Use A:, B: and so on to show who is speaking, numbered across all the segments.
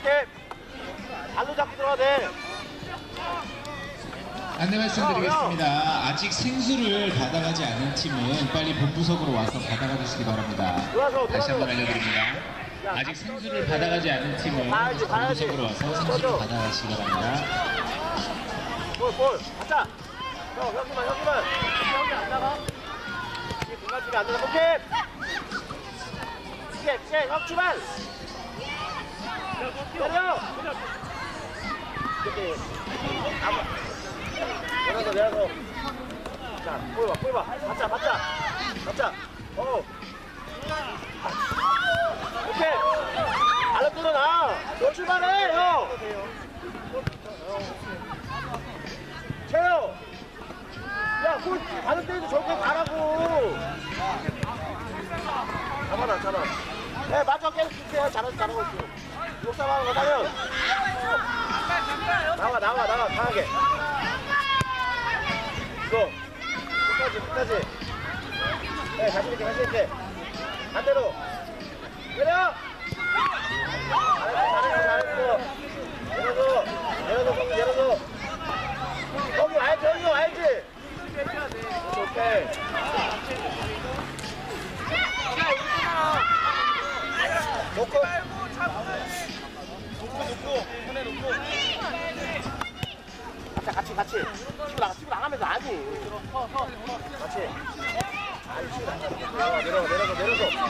A: 오케이. 발로 잡고 들어가야 돼.
B: 안내 말씀드리겠습니다. 아직 생수를 받아가지 않은 팀은 빨리 본부석으로 와서 받아가 주시기 바랍니다. 다시 한번. 알려드립니다. 아직 생수를 받아가지 않은 팀은
A: 가야지.
B: 본부석으로 와서 생수를. 받아가시기 바랍니다.
A: 볼, 볼. 가자. 형, 형님만, 형님만. 형이 안 나가? 이 중간쯤에 안 나가. 오케이. 오케이, 오케이. 형 출발. 내려서, 내려서. 자, 보여봐, 보여봐. 받자, 받자. 받자. 어. 오케이. 발로 뚫어놔. 너 출발해, 형. 채요! 야, 골 가는 데도 저렇게 가라고! 잡아라, 잡아. 네, 마지막 게임 줄게요. 잘하, 잘하고 있어. 욕삼 하는 거 당연. 나와, 나와, 나와, 강하게. 이거. 끝까지, 끝까지. 네, 자신 있게, 자신 있게. 반대로. 내려! 잘했어, 잘했어, 잘했어. 내려서, 내려서, 내려서. 거기 와야지, 여기 와야지. 오케이. 놓고. 놓고, 놓고. 손에 놓고. 같이, 같이, 같이. 치고 나가, 치고 나가면서 아니. 같이. 아니, 치고 나가. 내려가, 내려가, 내려서.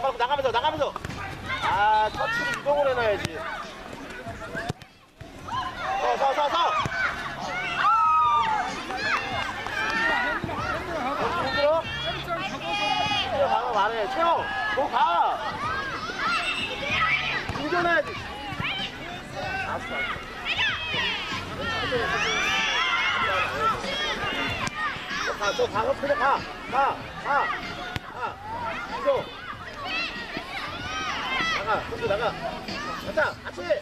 A: 잡아, 나가면서, 나가면서. 아, 터치를 이동을 해놔야지. 서, 서, 서, 서! 여기 힘들어? 힘들어, 가면 말해. 채영, 너 가! 운전해야지. 알았어, 알았어. 너 가, 너 가, 그냥 가. 가, 가. 가. 이동. 나가, 혼자 나가. 가자, 같이! 그래!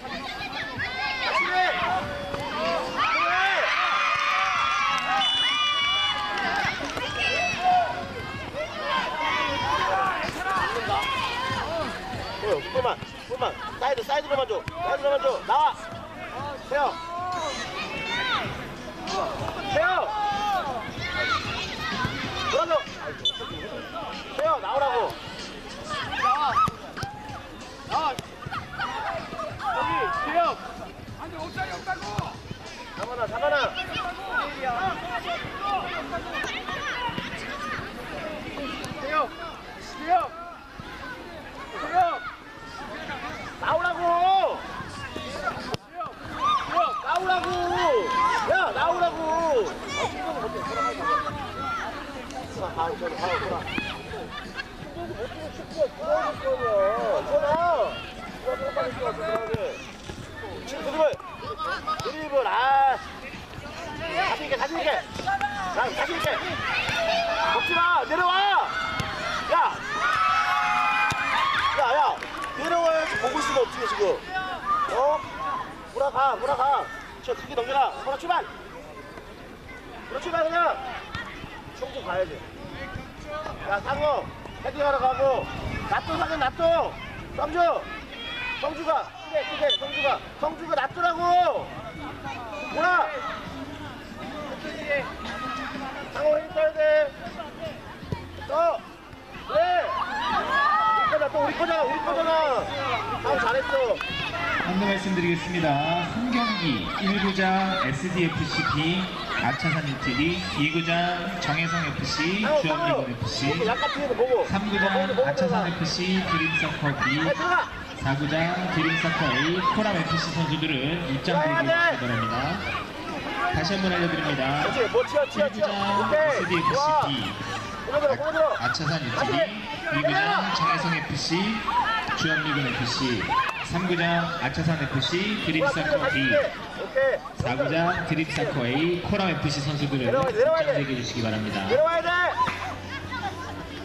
A: 어, 조금만. 사이드, 사이드로만 줘. 사이드로만 줘. 나와. 세요. 세요. 돌아줘. 세요, 나오라고. 잡아놔, 잡아놔. 세요. 세요. 세요. 나오라고. 세요. 세요. 나오라고. 야, 나오라고. 아, 충분히 못해. 돌아가자. 돌아, 가, 저리 가, 돌아. 충분히 못해. 축구가 들어갈 거야. 전화. 들어가, 빨리 들어가, 들어가게. 지금 드리블. 드리블, 아. 자신 있게, 자신 있게. 자, 자신 있게. 먹지 마, 내려와. 야. 야, 야. 내려와야지 보고 있으면 어떻게 지금. 어? 돌아가, 돌아가. 저 크게 넘겨라. 돌아 출발 그냥. 총좀 가야지. 야, 상호. 헤딩하러 가고. 놔둬, 상호, 놔둬. 성주. 성주가. 성주가. 성주가 놔두라고. 뭐야? 상호 힘 써야 돼. 또. 왜? 우리 거잖아, 또 우리 거잖아, 우리 거잖아. 상호 잘했어.
B: 안내 말씀드리겠습니다. 한 경기 1구장 SDFC B 아차산 유TV 2구장 정혜성 FC
A: 상호.
B: FC
A: 약간 뒤에서 보고.
B: 3구장 아차산 FC 드림서커 B
A: 네, 들어가.
B: 4구장 드림서커 A 코람 FC 선수들은 입장
A: 들어가야
B: 부르기
A: 돼.
B: 주시기 바랍니다. 다시 한번 알려드립니다.
A: 그렇지, 뭐 치어, 치어, 치어.
B: 1구장
A: 오케이.
B: SDFC. B
A: 보내들어.
B: 아차산 유TV 2구장 정혜성 FC 주한미군 FC 3구장 아차산 FC 드림사커 B
A: 오케이.
B: 4구장 드림사커 A 코람 FC
A: 돼.
B: 입장되게 해주시기 바랍니다.
A: 내려와야 돼.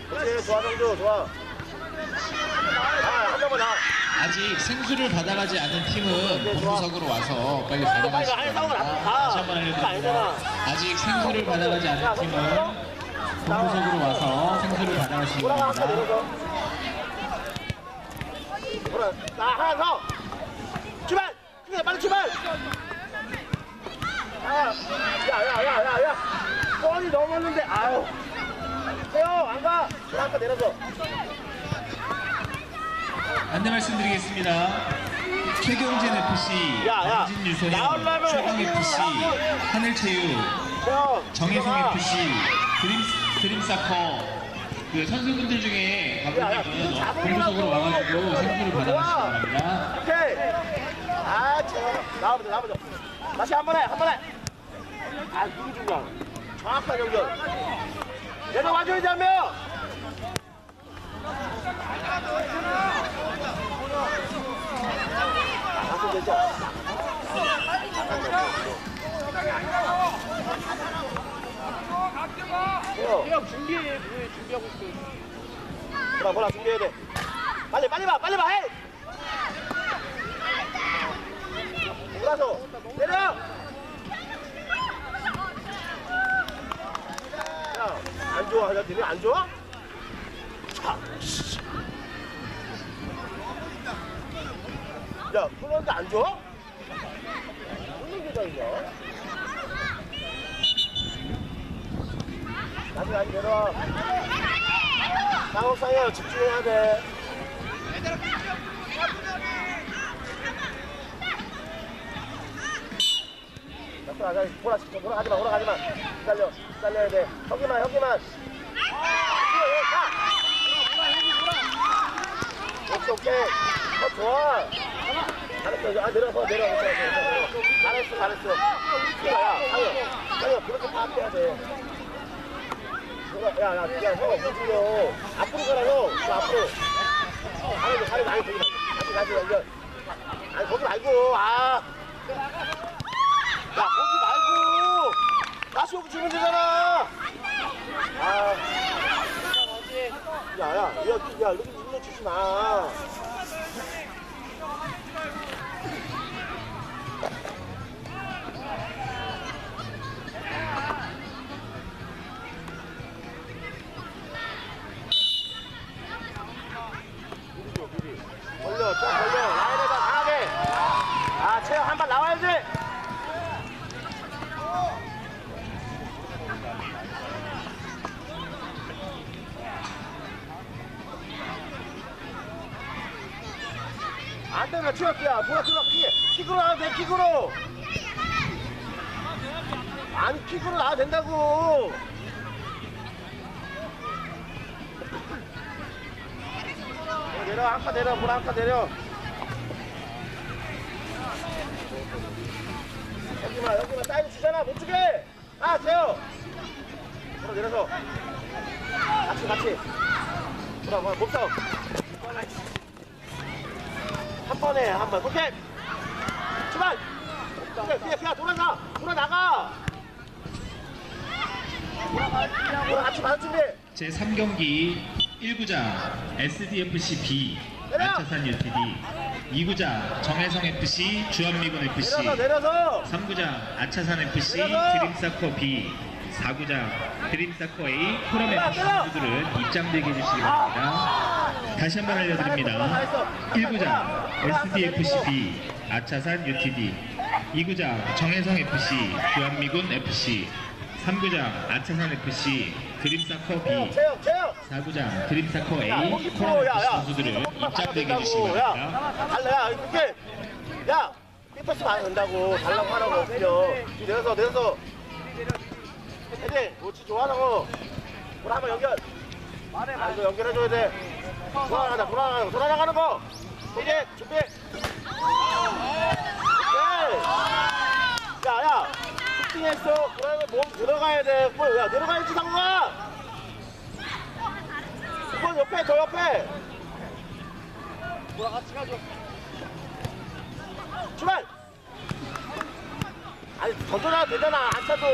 A: 그렇지, 좋아, 정주, 좋아. 아, 한 명만 나와.
B: 아직 생수를 받아가지 않은 팀은 본부석으로 와서 빨리 받아가시기 바랍니다. 다시 한번 알려드립니다. 아직 생수를 받아가지 않은 팀은 본부석으로 와서 생수를 받아가시기 바랍니다.
A: 돌아, 나 하나 더. 출발! 그래, 빨리 출발! 아, 야, 야, 야, 야, 야. 뻔히 넘었는데, 아유. 태요, 안 가. 돌아, 아까 내려서.
B: 안내 말씀드리겠습니다. 최경진 FC,
A: 야,
B: 유소영,
A: 나오려면
B: 최강 FC, 하늘체육. 정혜성
A: 들어가.
B: FC, 드림 드림사커 그 선수분들 중에
A: 야, 야,
B: 가보시면
A: 잡으려고.
B: 본부석으로 와가지고 생수를 받아가시기 바랍니다.
A: 오케이. 아, 저 나와보자, 나와보자. 다시 한 번에, 한 번에. 아, 누구 중간? 정확한 연결. 내려와줘야지 한 명. 가서 되죠. 형, 형 준비해. 왜 준비하고 있어? 뭐라, 뭐라 준비해야 돼. 빨리, 빨리 봐, 빨리 봐, 해. 몰아서 내려! 야, 안 좋아. 야, 니네 안 좋아? 자, 씨. 야, 그런데 안 좋아? 무슨 있냐? 나중에 아직 내려와. 상호상이야 집중해야 돼. 나가 보라 진짜 돌아가지 마 돌아가지 마. 기다려 기다려야 돼. 형기만 형기만. 오케이 오케이. 어 좋아. 잘했어 아 내려서 내려 잘했어 잘했어. 상현 상현 그렇게 파악해야 돼 야 야 야 형아 움직여 앞으로 가라 형저 앞으로 가려줘 가려줘 아니 거기 말고 다시 다시 연결 아니 거기 말고 아 야, 거기 말고! 다시 여기 주면 되잖아! 아. 야, 야, 야, 야, 여기 눌러 주지 마. 걸려, 좀 걸려. 라인에다 강하게. 아, 체력 한발 나와야지! 안 되면 추락이야. 뭐야, 추락, 킥. 킥으로 나와도 돼, 킥으로. 아니, 킥으로 나와도 된다고. 내려, 한카 내려, 물 한카 내려. 여기만, 여기만 사이드 주잖아, 못 주게. 아, 재요. 돌아 내려서. 같이, 같이. 돌아, 뭐야, 몸싸움. 한 번에 한 번. 오케이. 출발. 그냥 그냥 돌아가. 돌아 나가. 돌아 같이 받을 준비.
B: 제 3경기 1구장 SDFC B 아차산 UTD 2구장 정혜성 FC 주한미군 FC
A: 내려서 내려서.
B: 3구장 아차산 FC
A: 내려서!
B: 드림사커 B 4구장 드림사커 A
A: 때려,
B: FC! 선수들은 입장되게 해주시기 바랍니다. 다시 한 번 알려드립니다. 1구장 SDFC B 아차산 UTD 2구장 정혜성 FC 주한미군 FC 3구장 아차산 FC 드림사커 B
A: 체육 체육.
B: 4구장 드림사커
A: 야,
B: A
A: 야.
B: 선수들은 입장되게 해주시기
A: 야,
B: 바랍니다.
A: 달라, 야, 이렇게. 야, 삐퍼스 안 된다고. 달라고 하라고, 없죠. 내려서, 내려서. 헤딩, 그렇지, 좋아하라고. 돌아 한번 연결. 아, 이거 연결해줘야 돼. 돌아가자, 돌아가자, 돌아나가는 거. 이제 준비. 오케이. 야, 야. 슈팅했어. 그러면 몸 들어가야 돼. 뭐, 야, 내려가야지, 상우가. 번 옆에, 저 옆에. 뭐라 같이 가죠. 출발 아니 던져놔도 되잖아 안 차도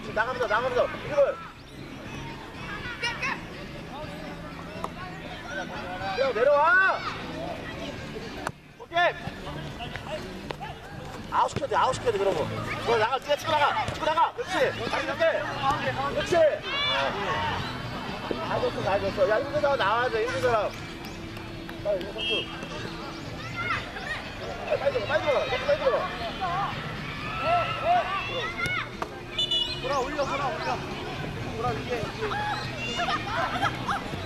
A: 지금 나가면서 나가면서 이걸 야 내려와 오케이 아웃 시켜야 돼 아웃 시켜야 돼 그런 거너 나가 뛰어 치고 나가. 치고 나가. 그렇지. 다시 이렇게 그렇지. 잘 줬어 잘 줬어. 야 힘든 사람 나와야 돼 힘든 사람. 빨리 이거 선수 빨리 들어 빨리 들어 빨리 들어 돌아 올려 돌아. 올려 돌아 위에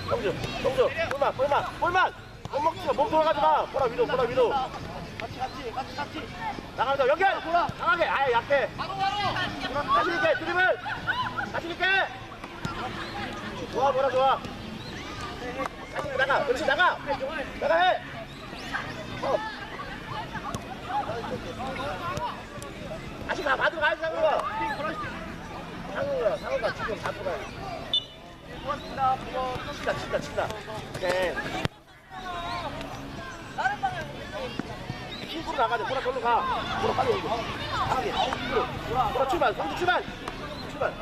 A: 성주 성주. 볼만 볼만 볼만. 못 먹지 마 몸 돌아가지 마 보라 위로 보라 위로. 같이 같이 같이 같이 나가자 연결! 보라 강하게! 아예 약해! 자신 있게 드리블! 자신 있게! 좋아 보라 좋아. 자신 나가! 그렇지 나가! 나가 해! 어. 다시 가! 받으러 가야지 상우가! 상우가! 상우가 지금 받으러 가야지 친다 친다 친다 네힘 으로 나가야 돼. 보라 절로 가. 보라 빨리 오고 강하게. 힘으로 보라 출발. 성주 출발. 출발.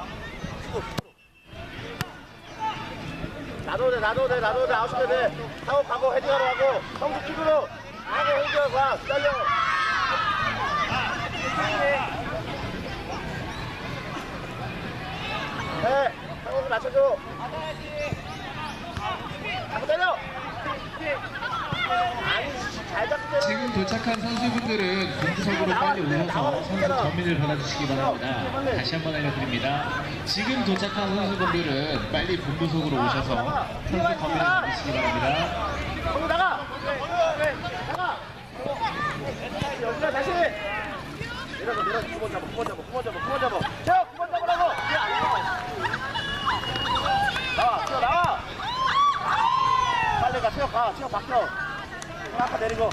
A: 나도 돼 나도 돼 나도 돼 아웃시켜야 돼 상우 가고 헤딩하러 가고 성주 킥으로. 하고 헤딩하고 가 기다려
B: 도착한 선수분들은 본부석으로 빨리 오셔서 선수 검민을 받아주시기 바랍니다. 다시 한번 알려드립니다. 지금 도착한 선수분들은 빨리 본부석으로 오셔서 선수 검민을 받으시기 바랍니다.
A: 나가. 나가. 여기가 다시. 내려서 내려서 9번 잡아, 9번 잡아, 9번 잡아, 9번 잡아. 저 9번 잡으라고. 나와, 튀어 나와. 빨리 가, 튀어 가, 튀어. 저 아까 내리고.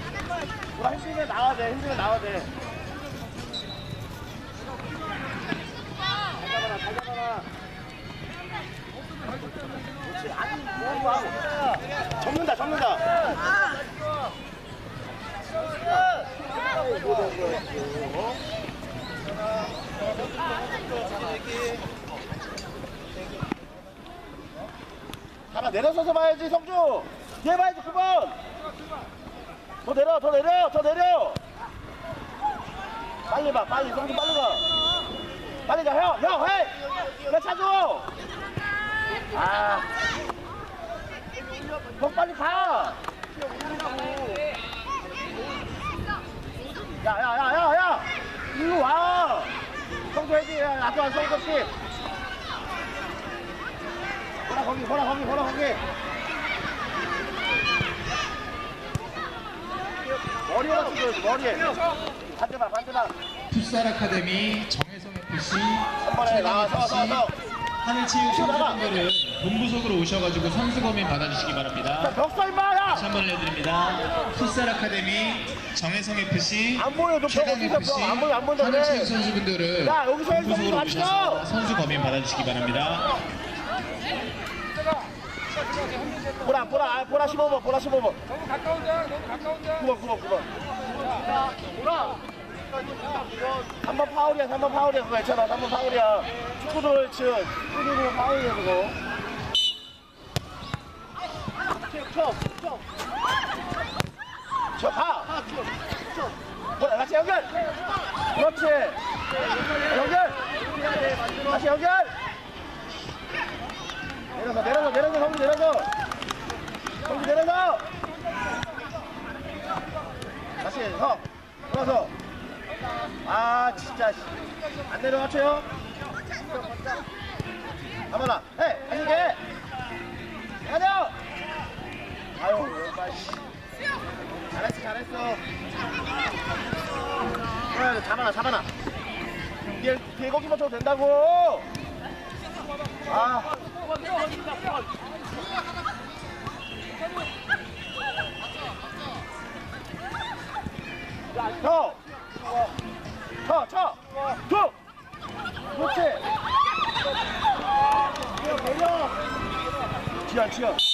A: 누가 힘쓰면 나와야 돼, 힘쓰면 나와야 돼. 아니, 뭐 하고. 접는다, 접는다. 하나 내려서서 봐야지 성주 뒤에 봐야지 9번 더 내려 더 내려 더 내려. 빨리 봐 빨리 성주 빨리 가. 빨리 가형형해 차줘 아형 빨리 가. 야야야야야. 이리 와. 성주 해지. 안 성주 씨 보라 거기 보라 거기 보라 거기 머리에 맞춰줘야지 머리에 반대방 반대방
B: 풋살 아카데미 정혜성 FC
A: 번에 나와,
B: 최강
A: 나와, 나와,
B: FC 하늘체육 선수분들은 본부석으로 오셔가지고 선수 검민 받아주시기 바랍니다.
A: 벽서 임마 야
B: 다시 한번 알려드립니다. 풋살 아카데미 정혜성 FC
A: 안 보여, 너
B: 최강 FC?
A: 안 보여, 안.
B: 하늘체육 선수분들은
A: 야, 여기서 해,
B: 본부석으로 오셔서. 선수 검민 받아주시기 바랍니다.
A: 보라 보라 아, 보라 15번 보라 15번.
C: 너무 가까운 자 너무 가까운 자
A: 9번 9번 9번. 보라 3번 파울이야 3번 파울이야 그거 괜찮아. 3번 파울이야. 축구를 친 축구를 파울이야 그거. 쳐쳐쳐가 보라 같이 연결! 그렇지. 연결! 다시 연결 내려서 내려서 내려서 성주 내려서 성주 내려서 다시 서 돌아서. 아 진짜 씨. 안 내려맞춰요 가만아. 해 하시게. 가자. 아유 왼발 씨. 잘했어 잘했어. 그래 잡아놔 잡아놔. 뒤에 뒤에 거기만 쳐도 된다고. 아 더! 쳐! 쳐! 툭! 지연 지연